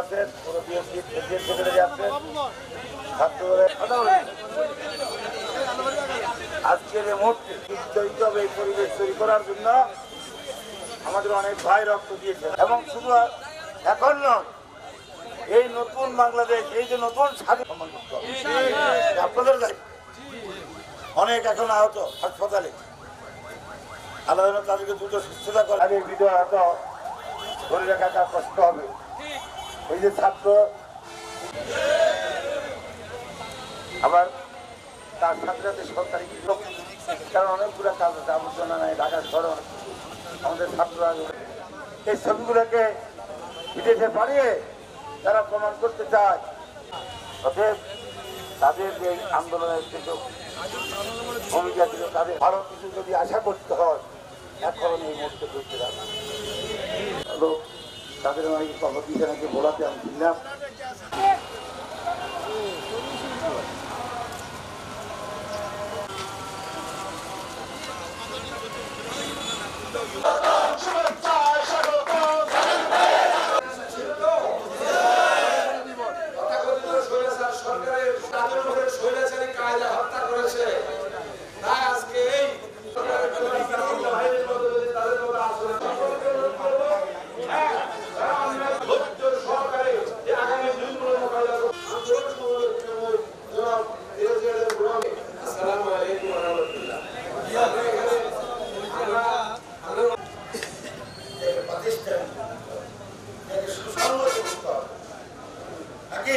আছেন, পুরো BSP secretary আছেন আজকের এই মুহূর্তে হবে এই পরিবেশ তৈরি করার জন্য আমাদের অনেক ভাই রক্ত দিয়েছেন। এবং শুধু এখন নয়, এই নতুন বাংলাদেশ, এই যে নতুন স্বাধীন। আপনাদের অনেক এখন আহত হাসপাতালে। আল্লাহ তাদেরকে দ্রুত সুস্থতা করে। বিজয় হয়তো ধরে রাখাটা কষ্ট হবে। ওই যে ছাত্র, আবার তার সাথে সরকারি কারণ অনেকগুলো কাজ আছে, আবর্জনা নাই ঢাকা শহরে অনেক কিছু। আমাদের ছাত্ররা এই ছবিগুলোকে বিদেশে পাঠিয়ে তারা প্রমাণ করতে চায়। অতএব তাদের যে আন্দোলনের কিছু ভূমিকা ছিল, তাদের আরও কিছু যদি আশা করতে হয়, এখন এই মুহূর্তে করতে যাবে ছাত্র তাদের নাকি কর্মকর্তা নাকি বোলাতে আমি কিনলাম সুসংগত করতে হবে। নাকি